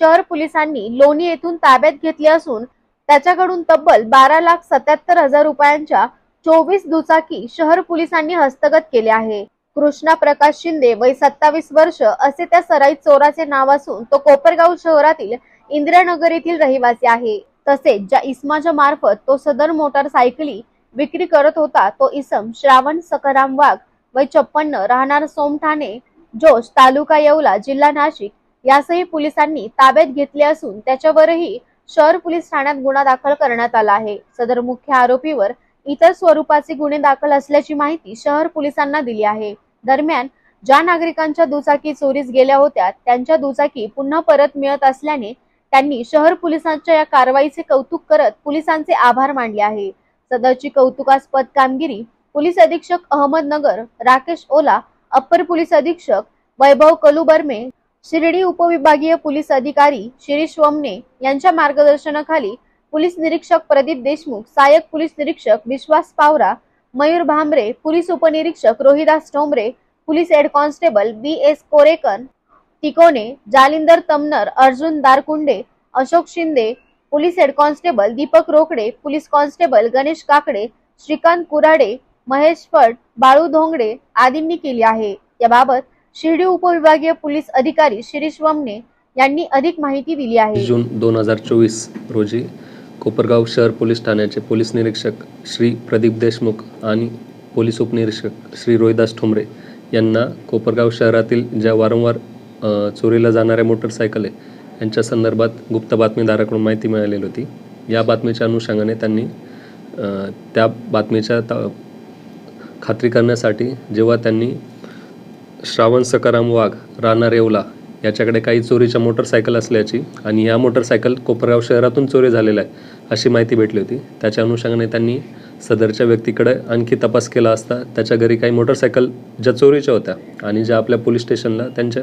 शहर पोलिसांनी लोणी येथून ताब्यात घेतले असून त्याच्याकडून तब्बल बारा लाख सत्याहत्तर हजार रुपयांच्या चोवीस दुचाकी शहर पोलिसांनी हस्तगत केले आहे. कृष्णा प्रकाश शिंदे वय सत्तावीस वर्ष असे त्या सराईत चोराचे नाव असून तो कोपरगाव शहरातील इंदिरानगर येथील रहिवासी आहे. तसेच ज्या इस्माच्या मार्फत तो सदर मोटारसायकली विक्री करत होता तो इसम श्रावण सकराम वाघ वय छप्पन्न राहणार सोमठाणे जोश तालुका येवला जिल्हा नाशिक यासही पोलिसांनी ताब्यात घेतले असून त्याच्यावरही शहर पोलीस ठाण्यात गुन्हा दाखल करण्यात आला आहे. सदर मुख्य आरोपीवर इतर स्वरूपाचे गुन्हे दाखल असल्याची माहिती शहर पोलिसांना दिली आहे. दरम्यान ज्या नागरिकांच्या दुचाकी चोरीस गेल्या होत्या त्यांच्या दुचाकी पुन्हा परत मिळत असल्याने त्यांनी शहर पोलिसांच्या या कारवाईचे कौतुक करत पोलिसांचे आभार मानले आहे. सदरची कौतुकास्पद कामगिरी पोलीस अधीक्षक अहमदनगर राकेश ओला अप्पर पोलीस अधीक्षक वैभव कलुबर्मे शिर्डी उपविभागीय पोलीस अधिकारी शिरीष वमने यांच्या मार्गदर्शनाखाली पोलीस निरीक्षक प्रदीप देशमुख सहाय्यक पोलीस निरीक्षक विश्वास पावरा मयूर भांबरे पोलीस उपनिरीक्षक Rohidas Thombare police head constable B S Korekar Tikone Jalindar Tamnar Arjun Darkunde Ashok Shinde police head constable Deepak Rokade police constable Ganesh Kakade Shrikant Kurade Mahesh Phat Balu Dhongade आदींनी केली आहे. याबाबत शिर्डी उपविभागीय police अधिकारी शिरीष वमने यांनी अधिक माहिती दिली आहे. जून दोन हजार चोवीस रोजी कोपरगाव शहर पोलीस ठाण्याचे पोलीस निरीक्षक श्री प्रदीप देशमुख आणि पोलीस उपनिरीक्षक श्री रोहिदास ठोंबरे यांना कोपरगाव शहरातील ज्या वारंवार चोरीला जाणाऱ्या मोटरसायकल आहे यांच्या संदर्भात गुप्त बातमीदाराकडून माहिती मिळालेली होती. या बातमीच्या अनुषंगाने त्यांनी त्या बातमीच्या खात्री करण्यासाठी जेव्हा त्यांनी श्रावण सकाराम वाघ राणा रेवला याच्याकडे काही चोरीच्या मोटरसायकल असल्याची आणि या मोटरसायकल कोपरगाव शहरातून चोरी झालेल्या आहे अशी माहिती भेटली होती. त्याच्या अनुषंगाने त्यांनी सदरच्या व्यक्तीकडे आणखी तपास केला असता त्याच्या घरी काही मोटरसायकल ज्या चोरीच्या होत्या आणि ज्या आपल्या पोलीस स्टेशनला त्यांच्या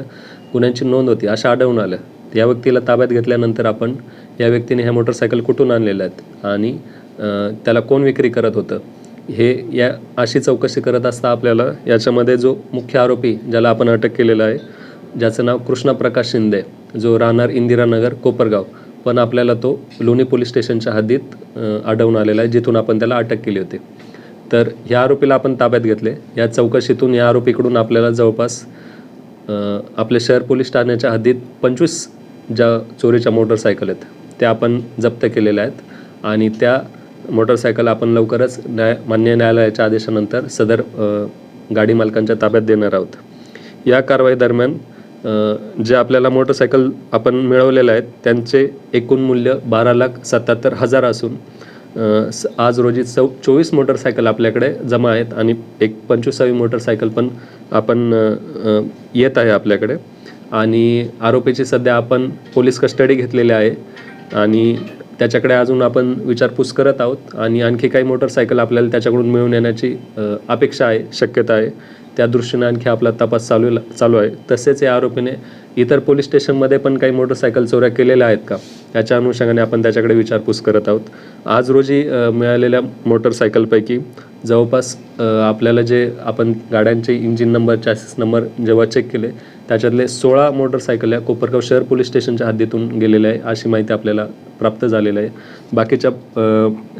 गुन्ह्यांची नोंद होती अशा आढळून आल्या. या व्यक्तीला ताब्यात घेतल्यानंतर आपण या व्यक्तीने ह्या मोटरसायकल कुठून आणलेल्या आहेत आणि त्याला कोण विक्री करत होतं? हे या अशी चौकशी करत असता आपल्याला. याच्यामध्ये जो मुख्य आरोपी ज्याला आपण अटक केलेला आहे ज्याचं नाव कृष्णा प्रकाश शिंदे जो राहणार इंदिरानगर कोपरगाव. पण आपल्याला तो लोणी पोलीस स्टेशनच्या हद्दीत आढळून आलेला आहे जिथून आपण त्याला अटक केली होती. तर ह्या आरोपीला आपण ताब्यात घेतले. या चौकशीतून या आरोपीकडून आपल्याला जवळपास आपल्या शहर पोलीस ठाण्याच्या हद्दीत पंचवीस ज्या चोरीच्या मोटरसायकल आहेत त्या आपण जप्त केलेल्या आहेत. आणि त्या मोटरसायकल आपण लवकरच न्याय मान्य न्यायालयाच्या आदेशानंतर सदर गाडी मालकांच्या ताब्यात देणार आहोत. या कारवाई दरम्यान जे आपल्याला मोटरसायकल आपण मिळवलेलं आहेत त्यांचे एकूण मूल्य बारा लाख सत्याहत्तर हजार असून स- आज रोजी चौ चोवीस मोटरसायकल आपल्याकडे जमा आहेत आणि एक पंचवीसावी मोटरसायकल पण आपण येत आहे आपल्याकडे. आणि आरोपीची सध्या आपण पोलीस कस्टडी घेतलेली आहे. आणि त्याच्याकडे अजून आपण विचारपूस करत आहोत आणि आणखी काही मोटरसायकल आपल्याला त्याच्याकडून मिळून येण्याची अपेक्षा आहे शक्यता आहे. त्या दृष्टीने आणखी आपला तपास चालू चालू आहे. तसेच या आरोपीने इतर पोलीस स्टेशनमध्ये पण काही मोटरसायकल चोऱ्या केलेल्या आहेत का? याच्या अनुषंगाने आपण त्याच्याकडे विचारपूस करत आहोत. आज रोजी मिळालेल्या मोटरसायकलपैकी जवळपास आपल्याला जे आपण गाड्यांचे इंजिन नंबर चॅसिस नंबर जेव्हा चेक केले त्याच्यातले सोळा मोटरसायकल या कोपरगाव शहर पोलीस स्टेशनच्या हद्दीतून गेलेल्या आहे अशी माहिती आपल्याला प्राप्त झालेली आहे. बाकीच्या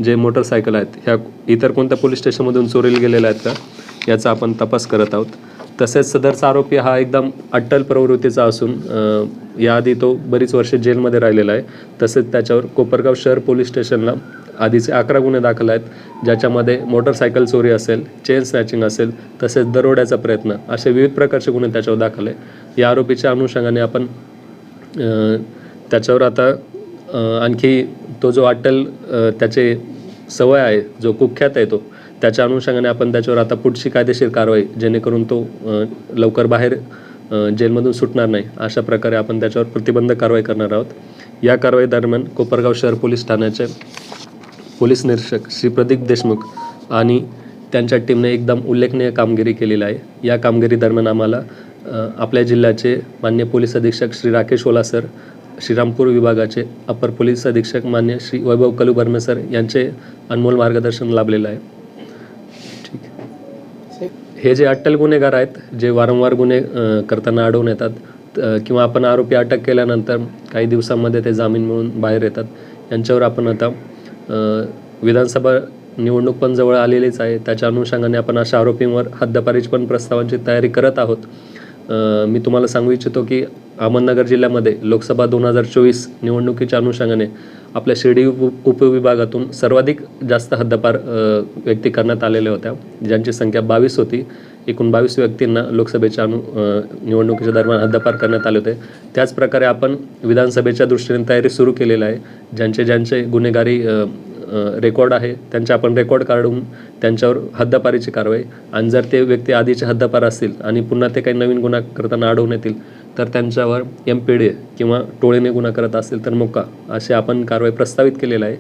जे मोटरसायकल आहेत ह्या इतर कोणत्या पोलीस स्टेशनमधून चोरीला गेलेल्या आहेत का याचा आपण तपास करत आहोत. तसेच सदरचा आरोपी हा एकदम अट्टल प्रवृत्तीचा असून याआधी तो बरीच वर्षे जेलमध्ये राहिलेला आहे. तसेच त्याच्यावर कोपरगाव शहर पोलीस स्टेशनला आधीचे अकरा गुन्हे दाखल आहेत ज्याच्यामध्ये मोटरसायकल चोरी असेल चेन स्नॅचिंग असेल तसेच दरोड्याचा प्रयत्न असे विविध प्रकारचे गुन्हे त्याच्यावर दाखल आहे या आरोपीच्या अनुषंगाने आपण त्याच्यावर आता आणखी तो जो अटल त्याचे सवय आहे जो कुख्यात आहे तो त्याच्या अनुषंगाने आपण त्याच्यावर आता पुढची कायदेशीर कारवाई जेणेकरून तो लवकर बाहेर जेलमधून सुटणार नाही अशा प्रकारे आपण त्याच्यावर प्रतिबंध कारवाई करणार आहोत. या कारवाई दरम्यान कोपरगाव शहर पोलीस ठाण्याचे पोलीस निरीक्षक श्री प्रदीप देशमुख आणि त्यांच्या टीमने एकदम उल्लेखनीय कामगिरी केलेली आहे. या कामगिरी दरम्यान आम्हाला आपल्या जिल्ह्याचे मान्य पोलीस अधीक्षक श्री राकेश ओला सर श्रीरामपूर विभागाचे अपर पोलीस अधीक्षक मान्य श्री वैभव कलू बर्मे सर यांचे अनमोल मार्गदर्शन लाभलेलं आहे. ठीक. हे जे अट्टल गुन्हेगार आहेत जे वारंवार गुन्हे करताना आढळून येतात किंवा आपण आरोपी अटक केल्यानंतर काही दिवसांमध्ये ते जामीन मिळून बाहेर येतात यांच्यावर आपण आता विधानसभा निवडणूक पण जवळ आलेलीच आहे. त्याच्या अनुषंगाने आपण अशा आरोपींवर हद्दपारीची पण प्रस्तावांची तयारी करत आहोत. मी तुम्हाला सांगू इच्छितो की अहमदनगर जिल्ह्यामध्ये लोकसभा दोन हजार चोवीस निवडणुकीच्या अनुषंगाने आपल्या शिर्डी उप उपविभागातून सर्वाधिक जास्त हद्दपार व्यक्ती करण्यात आलेल्या होत्या. ज्यांची संख्या बावीस होती. एकूण बावीस व्यक्तींना लोकसभेच्या अनु निवडणुकीच्या दरम्यान हद्दपार करण्यात आले होते. त्याचप्रकारे आपण विधानसभेच्या दृष्टीने तयारी सुरू केलेली आहे. ज्यांचे ज्यांचे गुन्हेगारी रेकॉर्ड आहे त्यांचे आपण रेकॉर्ड काढून त्यांच्यावर हद्दपारीची कारवाई आणि जर ते व्यक्ती आधीचे हद्दपार असतील आणि पुन्हा ते काही नवीन गुन्हा करताना आढळून येतील तर त्यांच्यावर एम पी डी किंवा टोळीने गुन्हा करत असतील तर मोका अशी आपण कारवाई प्रस्तावित केलेली आहे.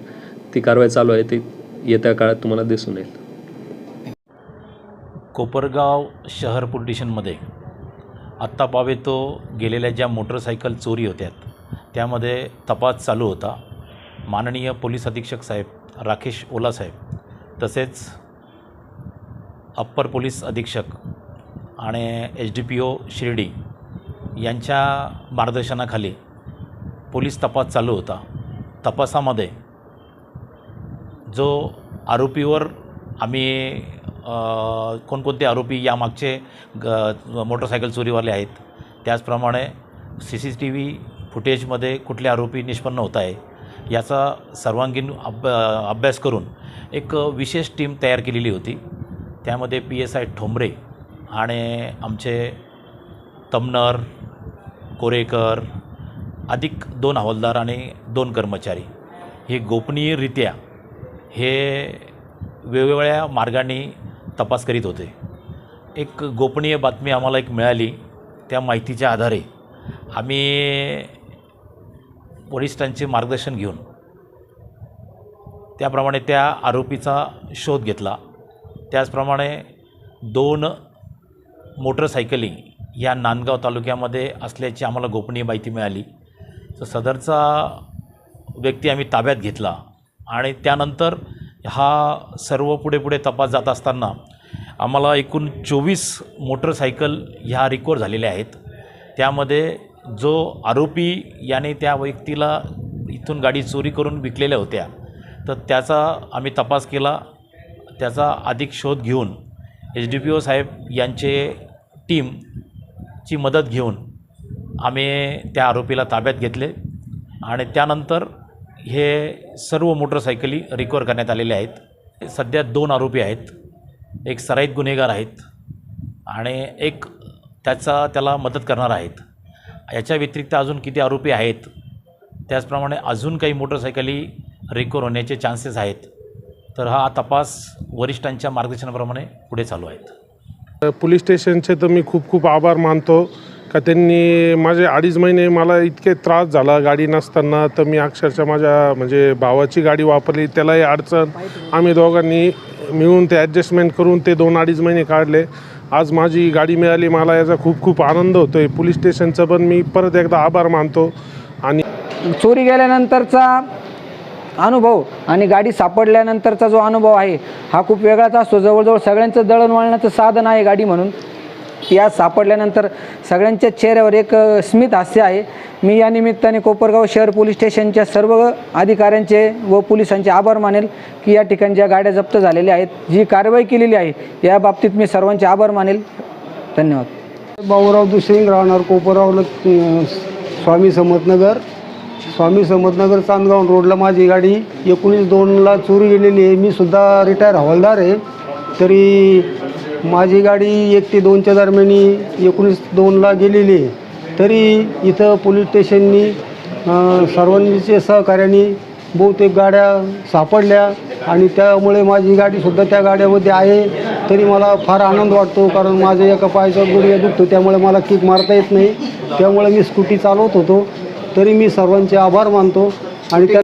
ती कारवाई चालू आहे ती येत्या काळात तुम्हाला दिसून येईल. कोपरगाव शहर पोलीस आत्ता पावे तो गेलेल्या ज्या मोटरसायकल चोरी होत्यात त्यामध्ये तपास चालू होता. माननीय पोलीस अधीक्षक साहेब राकेश ओला साहेब तसेच अप्पर पोलीस अधीक्षक आणि H D P O Shirdi यांच्या मार्गदर्शनाखाली पोलीस तपास चालू होता. तपासामध्ये जो आरोपीवर आम्ही कोणकोणते आरोपी यामागचे ग मोटरसायकल चोरीवाले आहेत. त्याचप्रमाणे सी सी टी व्ही फुटेजमध्ये कुठले आरोपी निष्पन्न होत आहे याचा सर्वांगीण अभ अभ्यास करून एक विशेष टीम तयार केलेली होती. त्यामध्ये पी एस आय ठोंबरे आणि आमचे तमनर कोरेकर अधिक दोन हवालदार आणि दोन कर्मचारी. हे गोपनीयरित्या हे वेगवेगळ्या मार्गाने तपास करीत होते. एक गोपनीय बातमी आम्हाला एक मिळाली त्या माहितीच्या आधारे आम्ही वरिष्ठांचे मार्गदर्शन घेऊन त्याप्रमाणे त्या आरोपीचा शोध घेतला. त्याचप्रमाणे दोन मोटरसायकली या नांदगाव तालुक्यामध्ये असल्याची आम्हाला गोपनीय माहिती मिळाली. तर सदरचा व्यक्ती आम्ही ताब्यात घेतला आणि त्यानंतर हा सर्व पुढे पुढे तपास जात असताना आम्हाला एकूण चोवीस मोटरसायकल ह्या रिकवर झालेल्या आहेत. त्यामध्ये जो आरोपी याने त्या व्यक्तीला इथून गाडी चोरी करून विकलेल्या होत्या तर त्याचा आम्ही तपास केला. त्याचा अधिक शोध घेऊन एच डी पी ओ साहेब यांचे टीमची मदत घेऊन आम्ही त्या आरोपीला ताब्यात घेतले आणि त्यानंतर हे सर्व मोटरसायकली रिकवर करण्यात आलेले आहेत. सध्या दोन आरोपी आहेत. एक सराईत गुन्हेगार आहेत आणि एक त्याचा त्याला मदत करणार आहेत. याच्या व्यतिरिक्त अजून किती आरोपी आहेत त्याचप्रमाणे अजून काही मोटरसायकली रिकवर होण्याचे चान्सेस आहेत. तर हा तपास वरिष्ठांच्या मार्गदर्शनाप्रमाणे पुढे चालू आहेत. पोलीस स्टेशनचे तर मी खूप खूप आभार मानतो. का त्यांनी माझे अडीच महिने मला इतके त्रास झाला गाडी नसताना तर मी अक्षरशः माझ्या म्हणजे भावाची गाडी वापरली. त्यालाही अडचण. आम्ही दोघांनी मिळून ते ॲडजस्टमेंट करून ते दोन अडीच महिने काढले. आज माझी गाडी मिळाली. मला याचा खूप खूप आनंद होतो आहे पोलीस स्टेशनचं पण मी परत एकदा आभार मानतो. आणि चोरी गेल्यानंतरचा अनुभव आणि गाडी सापडल्यानंतरचा जो अनुभव आहे हा खूप वेगळाच असतो. जवळजवळ सगळ्यांचं दळणवळणाचं साधन आहे गाडी म्हणून. या सापडल्यानंतर सगळ्यांच्या चेहऱ्यावर एक स्मित हास्य आहे. मी या निमित्ताने कोपरगाव शहर पोलीस स्टेशनच्या सर्व अधिकाऱ्यांचे व पोलिसांचे आभार मानेल की या ठिकाणी ज्या गाड्या जप्त झालेल्या आहेत जी कारवाई केलेली आहे या बाबतीत मी सर्वांचे आभार मानेल. धन्यवाद. बाबूराव दुसरी राहणार कोपरगाव स्वामी समतनगर स्वामी समतनगर चांदगाव रोडला माझी गाडी. एकोणीस दोनला चोरी गेलेली आहे. मी सुद्धा रिटायर हवालदार आहे. तरी माझी गाडी एक ते दोनच्या दरम्यानी एकोणीस दोनला गेलेली आहे. तरी इथं पोलीस स्टेशननी सर्वांचे सहकार्याने बहुतेक गाड्या सापडल्या आणि त्यामुळे माझी गाडीसुद्धा त्या गाड्यामध्ये आहे. तरी मला फार आनंद वाटतो कारण माझ्या एका पायाचा गुडघ्या दुखतो त्यामुळे मला किक मारता येत नाही. त्यामुळे मी स्कूटी चालवत होतो. तरी मी सर्वांचे आभार मानतो आणि त्या